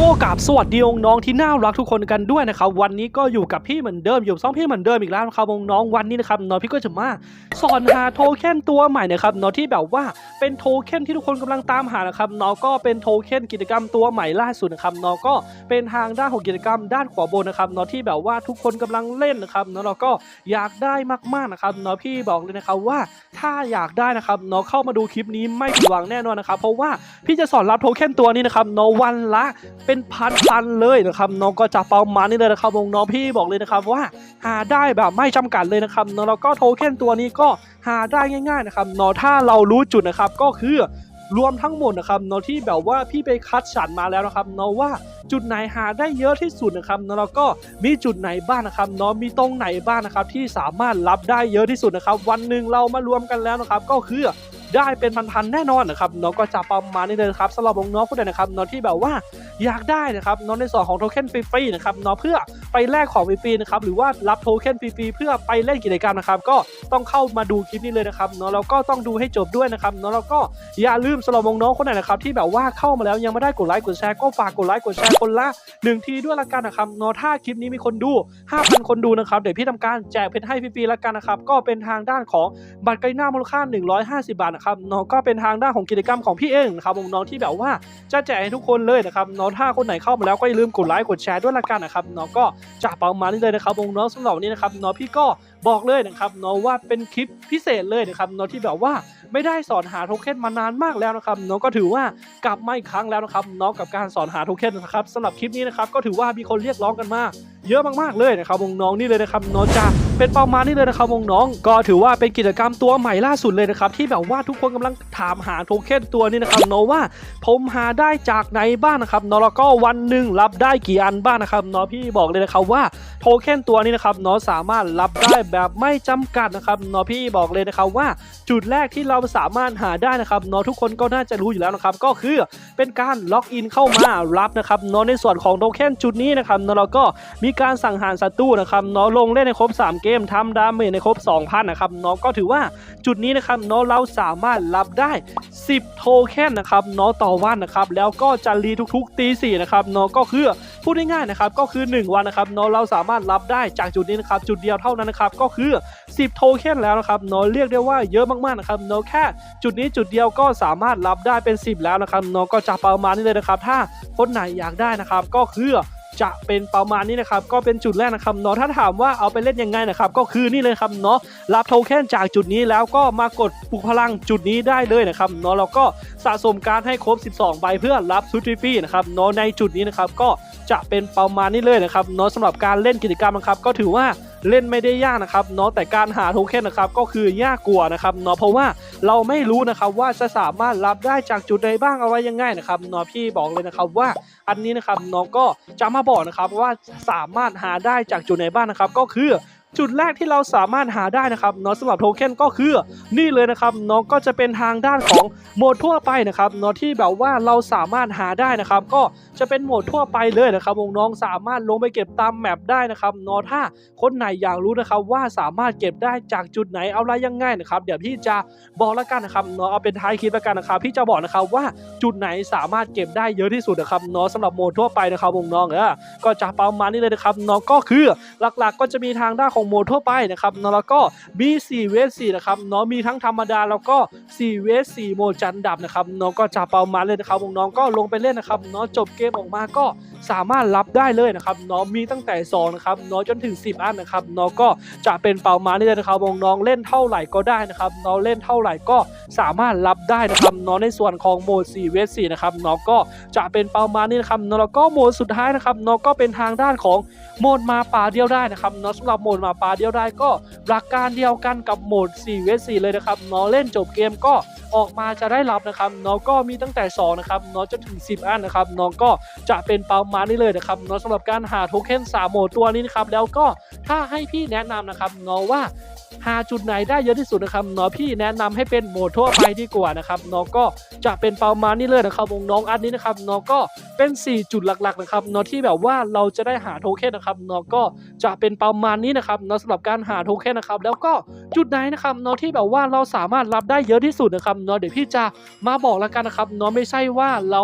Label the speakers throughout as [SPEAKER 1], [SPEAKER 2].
[SPEAKER 1] ก็กราบสวัสดีองน้องที่น่ารักทุกคนกันด้วยนะครับวันนี้ก็อยู่กับพี่เหมือนเดิมอยู่ซ่องพี่เหมือนเดิมอีกแล้วนะครับองน้องวันนี้นะครับน้องพี่ก็จะมาสอนหาโทเค็นตัวใหม่นะครับน้องที่แบบว่าเป็นโทเค็นที่ทุกคนกำลังตามหานะครับน้องก็เป็นโทเค็นกิจกรรมตัวใหม่ล่าสุดนะครับน้องก็เป็นทางด้านของกิจกรรมด้านขวาบนนะครับน้องที่แบบว่าทุกคนกำลังเล่นนะครับน้องเราก็อยากได้มากๆนะครับน้องพี่บอกเลยนะครับว่าถ้าอยากได้นะครับน้องเข้ามาดูคลิปนี้ไม่ผิดหวังแน่นอนนะครับเพราะว่าพี่จะสอนรับโทเค็นตัวนี้นะครับน้องวันละเป็นพันพันๆเลยนะครับน้องก็จะประมาณนี้เลยนะครับวงน้องพี่บอกเลยนะครับว่าหาได้แบบไม่จำกัดเลยนะครับน้องแล้วก็โทเค็นตัวนี้ก็หาได้ง่าย ๆนะครับน้องถ้าเรารู้จุดนะครับก็คือรวมทั้งหมดนะครับน้องที่แบบว่าพี่ไปคัดสรรมาแล้วนะครับน้องว่าจุดไหนหาได้เยอะที่สุดนะครับน้องแล้วก็มีจุดไหนบ้างนะครับน้องมีตรงไหนบ้างนะครับที่สามารถรับได้เยอะที่สุดนะครับ วันหนึ่งเรามารวมกันแล้วนะครับ ก็คือ ได้เป็นพันๆแน่นอนนะครับน้องก็จะประมาณนี้เลยนครับสำหรับน้องๆผู้ใดนะครับน้องที่แบบว่าอยากได้นะครับน้องในส่วนของโทเค็นฟรีๆนะครับน้องเพื่อไปแลกของฟรีๆนะครับหรือว่ารับโทเค็นฟรีๆเพื่อไปเล่นกิจกรรมนะครับก็ต้องเข้ามาดูคลิปนี้เลยนะครับน้องเราก็ต้องดูให้จบด้วยนะครับน้องเราก็อย่าลืมสำหรับน้องคนไหนนะครับที่แบบว่าเข้ามาแล้วยังไม่ได้กดไลค์กดแชร์ก็ฝากกดไลค์กดแชร์คนละหนึ่งทีด้วยละกันนะครับน้องถ้าคลิปนี้มีคนดู 5,000 คนดูนะครับเดี๋ยวพี่ทำการแจกเพชรให้ฟรีๆละกันนะครับก็เป็นทางด้านของบัตรไกลหน้ามูลค่า 150 บาทนะครับน้องก็เป็นทางด้านของกิจกรรมของพี่เองนะครับน้องที่แบบว่าจะแจกให้ทุกคนเลยนะครับน้องถ้าคนไหนเข้ามาแล้วก็อย่าลืมกดไลค์กดแชร์ด้วยละกันนะครับน้องก็จะประมาณนี้เลยนะครับน้องสำหรับวันนี้นะครับน้องพี่ก็ บอกเลยนะครับน้องว่าเป็นคลิปพิเศษเลยนะครับน้องที่แบบว่าไม่ได้สอนหาโทเค็นมานานมากแล้วนะครับน้องก็ถือว่ากลับมาอีกครั้งแล้วนะครับน้องกับการสอนหาโทเค็นนะครับสำหรับคลิปนี้นะครับก็ถือว่ามีคนเรียกร้องกันมาเยอะมากๆเลยนะครับวงน้องนี่เลยนะครับน้องจะเป็นประมาณนี้เลยนะครับวงน้อง ก็ถือว่าเป็นกิจกรรมตัวใหม่ล่าสุดเลยนะครับที่แบบว่าทุกคนกำลังถามหาโทเค็นตัวนี้นะครับน้องว่าผมหาได้จากไหนบ้างนะครับน้องแล้วก็วันหนึ่งรับได้กี่อันบ้างนะครับน้องพี่บอกเลยนะครับว่าโทเค็นตัวนี้นะครับน้องสามารถรับได้แบบไม่จำกัดนะครับน้องพี่บอกเลยนะครับว่าจุดแรกที่เราสามารถหาได้นะครับน้องทุกคนก็น่าจะรู้อยู่แล้วนะครับก็คือเป็นการล็อกอินเข้ามารับนะครับน้องในส่วนของโทเค็นจุดนี้นะครับน้องเราก็มีการสั่งหารศัตรูนะครับน้องลงเล่นในครบ 3 เกมทำดาเมจในครบ 2,000นะครับน้องก็ถือว่าจุดนี้นะครับน้องเราสามารถรับได้ 10 โทเค็นนะครับน้องต่อวันนะครับแล้วก็จะรีทุกๆตีสี่นะครับน้องก็คือพูดง่ายๆนะครับก็คือ 1 วันนะครับน้องเราสามารถรับได้จากจุดนี้นะครับจุดเดียวเท่านั้นนะครับก็คือ 10 โทเค็นแล้วนะครับเน้องเรียกได้ว่าเยอะมากๆนะครับเน้องแค่จุดนี้จุดเดียวก็สามารถรับได้เป็น 10 แล้วนะครับเน้องก็จะประมาณนี้เลยนะครับ ถ้าคนไหนอยากได้นะครับก็คือจะเป็นประมาณนี้นะครับก็เป็นจุดแรกนะครับเนาะถ้าถามว่าเอาไปเล่นยังไงนะครับก็คือนี่เลยครับเนาะรับโทเค็นจากจุดนี้แล้วก็มากดปลุกพลังจุดนี้ได้เลยนะครับเนาะแล้วก็สะสมการให้ครบ 12 ใบเพื่อรับชุดฟรีๆนะครับเนาะในจุดนี้นะครับก็จะเป็นประมาณนี้เลยนะครับเนาะสำหรับการเล่นกิจกรรมนะครับก็ถือว่า เล่นไม่ได้ยากนะครับเนาะแต่การหาโทเค็นนะครับก็คือยากกว่านะครับเนาะเพราะว่าเราไม่รู้นะครับว่าจะสามารถรับได้จากจุดใดบ้างเอาไว้ยังไงนะครับเนาะพี่บอกเลยนะครับว่าอันนี้นะครับน้องก็จะมาบอกนะครับว่าสามารถหาได้จากจุดไหนบ้างนะครับก็คือ จุดแรกที่เราสามารถหาได้นะครับเนาะสำหรับโทเค็นก็คือนี่เลยนะครับน้องก็จะเป็นทางด้านของโหมดทั่วไปนะครับเนาะที่แบบว่าเราสามารถหาได้นะครับ ก็จะเป็นโหมดทั่วไปเลยนะครับวงน้องสามารถลงไปเก็บตามแมปได้นะครับเนาะถ้าคนไหนอยากรู้นะครับว่าสามารถเก็บได้จากจุดไหนเอาอะไรยังไงนะครับ เดี๋ยวพี่จะบอกแล้วกันนะครับเนาะเอาเป็นท้ายคลิปแล้วกันนะครับพี่จะบอกนะครับว่าจุดไหนสามารถเก็บได้เยอะที่สุดนะครับเนาะสำหรับโหมดทั่วไปนะครับวงน้องเออก็จะประมาณนี้เลยนะครับเนาะก็คือหลักๆ ก็จะมีทางด้านของโหมดทั่วไปนะครับเนาะแล้วก็ B4 เวส4นะครับเนาะมีทั้งธรรมดาแล้วก็4เวส4โหมดจันดับนะครับเนาะก็จะประมาณเลยนะครับน้องก็ลงไปเล่นนะครับเนาะจบเกมออกมาก็ สามารถรับได้เลยนะครับเนาะมีตั้งแต่2นะครับเนาะจนถึง 10 อันนะครับเนาะก็จะเป็นเประมาณนี้เลยนะครับน้องเล่นเท่าไหร่ก็ได้นะครับเนาะเล่นเท่าไหร่ก็สามารถรับได้นะครับเนาะในส่วนของโหมด4เวส4นะครับเนาะก็จะเป็นเประมานี้นะครับเนาะแล้วก็โหมดสุดท้ายนะครับเนาะก็เป็นทางด้านของโหมดมาป่าเดียวได้นะครับเนาะสำหรับโหมดมาป่าเดียวได้ก็หลักการเดียวกันกับโหมด4เวส4เลยนะครับเนาะเล่นจบเกมก็ ออกมาจะได้รับนะครับน้องก็มีตั้งแต่2นะครับน้องจนถึง 10 อันนะครับน้องก็จะเป็นประมาณนี้เลยนะครับน้องสำหรับการหาโทเค็น3โหมดตัวนี้นะครับแล้วก็ถ้าให้พี่แนะนำนะครับเนาะว่า หาจุดไหนได้เยอะที่สุดนะครับเนาะพี่แนะนำให้เป็นโหมดทั่วไปดีกว่านะครับเนาะก็จะเป็นประมาณนี้เลยนะครับวงน้องอันนี้นะครับเนาะก็เป็น 4 จุดหลักๆนะครับเนาะที่แบบว่าเราจะได้หาโทเค็นนะครับเนาะก็จะเป็นประมาณนี้นะครับเนาะสำหรับการหาโทเค็นนะครับแล้วก็จุดไหนนะครับเนาะที่แบบว่าเราสามารถรับได้เยอะที่สุดนะครับเนาะเดี๋ยวพี่จะมาบอกแล้วกันนะครับเนาะไม่ใช่ว่าเรา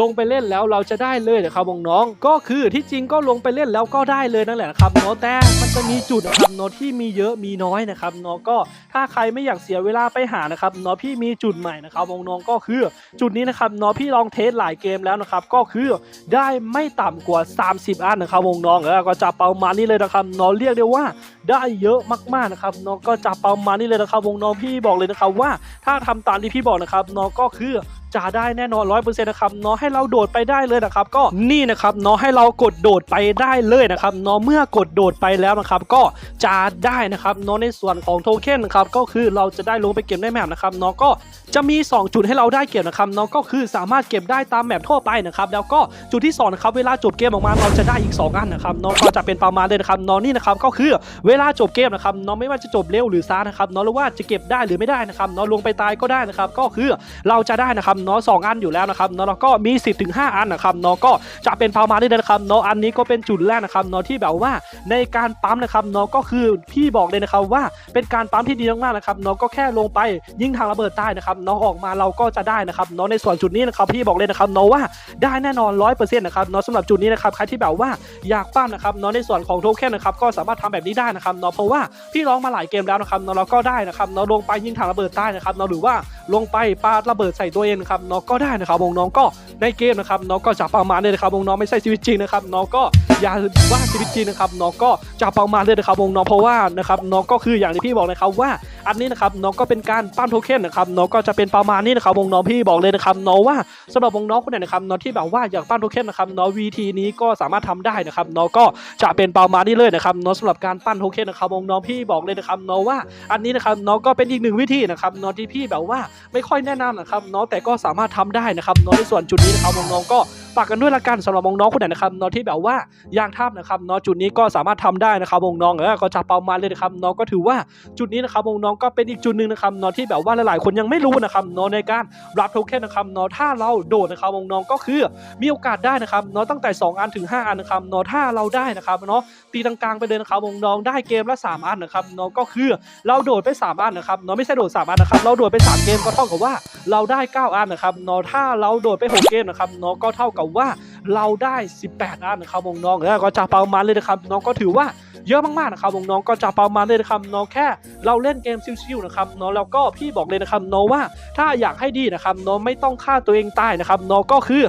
[SPEAKER 1] ลงไปเล่นแล้วเราจะได้เลยนะครับน้องๆก็คือที่จริงก็ลงไปเล่นแล้วก็ได้เลยนั่นแหละนะครับเนาะแต่มันจะมีจุดนะครับเนาะที่มีเยอะมีน้อยนะครับเนาะก็ถ้าใครไม่อยากเสียเวลาไปหานะครับเนาะพี่มีจุดใหม่นะครับน้องๆก็คือจุดนี้นะครับเนาะพี่ลองเทสหลายเกมแล้วนะครับก็คือได้ไม่ต่ำกว่า 30 อันนะครับน้องๆเออก็จะประมาณนี้เลยนะครับเนาะเรียกได้ว่าได้เยอะมากๆนะครับเนาะก็จะประมาณนี้เลยนะครับวงน้องพี่บอกเลยนะครับว่าถ้าทำตามที่พี่บอกนะครับเนาะก็คือ จะได้แน่นอนร้อยเปอร์เซ็นต์นะครับเนาะให้เราโดดไปได้เลยนะครับ ก็นี่นะครับเนาะให้เรากดโดดไปได้เลยนะครับเนาะเมื่อกดโดดไปแล้วนะครับ ก็จาได้นะครับเนาะในส่วนของโทเค็นนะครับก็คือเราจะได้ลงไปเก็บได้แมปนะครับเนาะก็ จะมี 2 จุดให้เราได้เก็บนะครับเนาะก็คือสามารถเก็บได้ตามแมปทั่วไปนะครับแล้วก็จุดที่2นะครับเวลาจบเกมออกมาเราจะได้อีก 2 อันนะครับเนาะก็จะเป็นประมาณเลยนะครับเนาะนี่นะครับก็คือเวลาจบเกมนะครับเนาะไม่ว่าจะจบเร็วหรือช้านะครับเนาะหรือว่าจะเก็บได้หรือไม่ได้นะครับเนาะลงไปตายก็ได้นะครับก็คือเราจะได้นะครับเนาะสองอันอยู่แล้วนะครับเนาะแล้วก็มี 10ถึง5อันนะครับเนาะก็จะเป็นประมาณนี้เลยนะครับเนาะอันนี้ก็เป็นจุดแรกนะครับเนาะที่แบบว่าในการปั๊มนะครับเนาะก็คือพี่บอกเลยนะครับว่าเป็นการปั๊มที่ดีมากๆนะครับเนาะก็แค่ลงไปยิงทางระเบิดใต้นะครับนาะออกมาเราก็จะได้นะครับเนาะในส่วนจุดนี้นะครับพี่บอกเลยนะครับเนาะว่าได้แน่นอนร้อยเปอร์เซ็นต์นะครับเนาะสำหรับจุดนี้นะครับใครที่แบบว่าอยากปั้มนะครับเนาะในส่วนของโทเค็นนะครับก็สามารถทำแบบนี้ได้นะครับเนาะเพราะว่าพี่ร้องมาหลายเกมแล้วนะครับเนาะเราก็ได้นะครับเนาะลงไปยิงทางระเบิดใต้นะครับเนาะหรือว่าลงไปปาระเบิดใส่ตัวเองนะครับเนาะก็ได้นะครับวงน้องก็ในเกมนะครับเนาะก็จะประมาณนี้นะครับวงน้องไม่ใช่ชีวิตจริงนะครับเนาะก็ อย่าว่าชีวิตจริงนะครับเนาะก็จะประมาณเลยนะครับวงน้องเพราะว่านะครับเนาะก็คืออย่างที่พี่บอกนะครับว่าอันนี้นะครับเนาะก็เป็นการปั้นโทเค็นนะครับเนาะก็จะเป็นประมาณนี้นะครับวงน้องพี่บอกเลยนะครับเนาะว่าสำหรับวงน้องคนไหนนะครับเนาะที่แบบว่าอยากปั้นโทเค็นนะครับเนาะวีทีนี้ก็สามารถทำได้นะครับเนาะก็จะเป็นประมาณนี้เลยนะครับเนาะสำหรับการปั้นโทเค็นนะครับวงน้องพี่บอกเลยนะครับเนาะว่าอันนี้นะครับเนาะก็เป็นอีกหนึ่งวิธีนะครับเนาะที่พี่แบบว่าไม่ค่อยแนะนำนะครับเนาะแต่ก็สามารถทำได้นะครับเนาะในส่วนจุดนี้นะครับวงน้องก็ฝากกันด้วยละกันสำหรับวงน้องคนไหนนะครับเนาะที่แบบว่าอยากทำนะครับเนาะจุดนี้ก็สามารถทำได้นะครับวงน้องเออก็จะประมาณเลยนะครับเนาะก็ถือว่าจุดนี้นะครับวงน้องก็เป็นอีกจุดหนึ่งนะครับเนาะที่แบบว่าหลายๆ คนยังไม่รู้นะครับเนาะในการรับโทเค็นนะครับเนาะถ้าเราโดดนะครับวงน้องก็คือมีโอกาสได้นะครับเนาะตั้งแต่ 2 อันถึง 5 อันนะครับเนาะถ้าเราได้นะครับเนาะตีตรงกลางไปเลยนะครับวงน้องได้เกมละ 3 อันนะครับเนาะก็คือเราโดดไป 3 อันนะครับเนาะไม่ใช่โดด 3 อันนะครับเราโดดไป 3 เกมก็เท่ากับว่าเราได้ 9 อันนะครับเนาะถ้าเราโดดไป 6 เกมนะครับเนาะก็เท่ากับว่าเราได้ 18 อันนะครับวงน้องแล้วก็จะประมาณเลยนะครับน้องก็ถือว่าเยอะมากๆนะครับวงน้องก็จะประมาณเลยนะครับน้องแค่ เราเล่นเกมชิวๆนะครับน้องแล้วก็พี่บอกเลยนะครับน้องว่าถ้าอยากให้ดีนะครับน้องไม่ต้องฆ่าตัวเองตายนะครับน้องก็คือ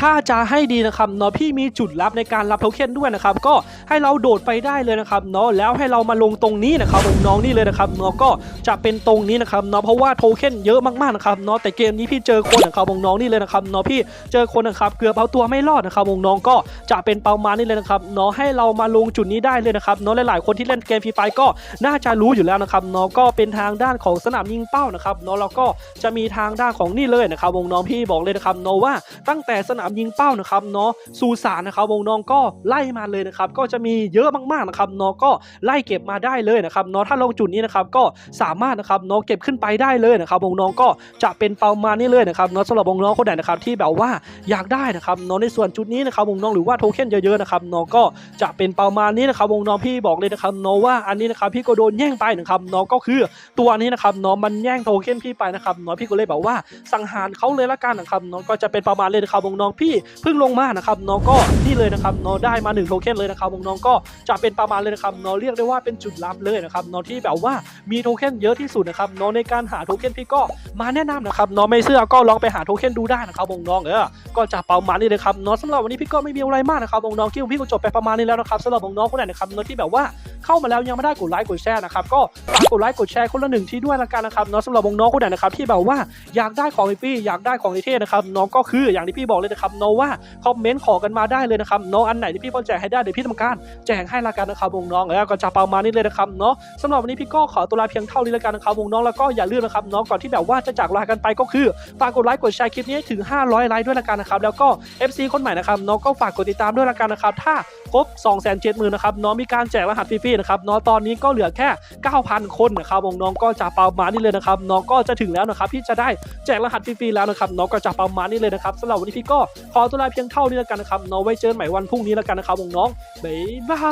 [SPEAKER 1] ถ้าจะให้ดีนะครับเนาะพี่มีจุดลับในการรับโทเค็นด้วยนะครับก็ให้เราโดดไปได้เลยนะครับเนาะแล้วให้เรามาลงตรงนี้นะครับวงน้องนี่เลยนะครับเนาะก็จะเป็นตรงนี้นะครับเนาะเพราะว่าโทเค็นเยอะมากๆนะครับเนาะแต่เกมนี้พี่เจอคนนะครับวงน้องนี่เลยนะครับเนาะพี่เจอคนนะครับเกือบเอาตัวไม่รอดนะครับวงน้องก็จะเป็นประมาณนี้เลยนะครับเนาะให้เรามาลงจุดนี้ได้เลยนะครับเนาะหลายๆคนที่เล่นเกมฟรีไฟก็น่าจะรู้อยู่แล้วนะครับเนาะก็เป็นทางด้านของสนามยิงเป้านะครับเนาะแล้วก็จะมีทางด้านของนี่เลยนะครับวงน้องพี่บอกเลยนะครับเนาะว่าตั้งแต่สนามยิงเป้านะครับเนาะสู่สารนะครับวงน้องก็ไล่มาเลยนะครับก็จะมีเยอะมากๆนะครับเนาะก็ไล่เก็บมาได้เลยนะครับเนาะถ้าลงจุดนี้นะครับก็สามารถนะครับเนาะเก็บขึ้นไปได้เลยนะครับวงน้องก็จะเป็นประมาณนี้เลยนะครับเนาะสำหรับวงน้องคนไหนนะครับที่แบบว่าอยากได้นะครับเนาะในส่วนจุดนี้นะครับวงน้องหรือว่าโทเค็นเยอะๆนะครับเนาะก็จะเป็นประมาณนี้นะครับวงน้องพี่บอกเลยนะครับเนาะว่าอันนี้นะครับพี่ก็โดนแย่งไปนะครับเนาะก็คือตัวนี้นะครับเนาะมันแย่งโทเค็นพี่ไปนะครับเนาะพี่ก็เลยแบบว่าสังหารเขาเลยละกันนะครับเนาะก็จะเป็นประมาณเลยนะครับวงน้องพี่เพิ่งลงมานะครับเนาะก็นี่เลยนะครับเนาะได้มา1โทเค็นเลยนะครับวงน้องก็จะเป็นประมาณเลยนะครับเนาะเรียกได้ว่าเป็นจุดลับเลยนะครับเนาะที่แบบว่ามีโทเค็นเยอะที่สุดนะครับเนาะในการหาโทเค็นพี่ก็มาแนะนำนะครับเนาะไม่เชื่อก็ลองไปหาโทเค็นดูได้นะครับวงน้องเออก็จะประมาณนี้เลยครับเนาะสำหรับวันนี้พี่ก็ไม่มีอะไรมากนะครับวงน้องคิวพี่ก็จบไปประมาณนี้แล้วนะครับสำหรับวงน้องคนไหนนะครับเนาะที่แบบว่าเข้ามาแล้วยังไม่ได้กดไลค์กดแชร์นะครับก็ฝากกดไลค์กดแชร์คนละหนึ่งที่ด้วยละกันนะครับเนาะสำหรับน้องคนไหนนะครับที่แบบว่าอยากได้ของฟรีอยากได้ของเท่ๆนะครับเนาะก็คืออย่างที่พี่บอกเลยนะครับเนาะว่าคอมเมนต์ขอกันมาได้เลยนะครับเนาะอันไหนที่พี่พอแจกให้ได้เดี๋ยวพี่ทำการแจกให้ละกันนะครับวงน้องแล้วก็จะประมาณนี้เลยนะครับเนาะสำหรับวันนี้พี่ก็ขอตัวลาเพียงเท่านี้ละกันนะครับวงน้องแล้วก็อย่าลืมนะครับเนาะก่อนที่แบบว่าจะจากลากันไปก็คือฝากกดไลค์กดแชร์คลิปนี้ให้ถึง 500 ไลค์ด้วยละกันนะครับแล้วก็ FC คนใหม่นะครับเนาะก็ฝากกดติดตามด้วยละกันนะครับถ้าครบ 2 7 0 0 0 0นะครับเนาะมีการแจกรหัสฟรีๆนะครับเนาะตอนนี้ก็เหลือแค่ 9,000 คนนะครับวงน้องก็จะประมาณนี้เลยนะครับน้องก็จะถึงแล้วนะครับที่จะได้แจกรหัสฟรีๆแล้วนะครับน้องก็จะประมาณนี้เลยนะครับสำหรับวันนี้พี่ก็ขอตัวลาเพียงเท่านี้แล้วกันนะครับน้องไว้เจอกันใหม่วันพรุ่งนี้แล้วกันนะครับวงน้องบ๊ายบา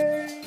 [SPEAKER 1] ย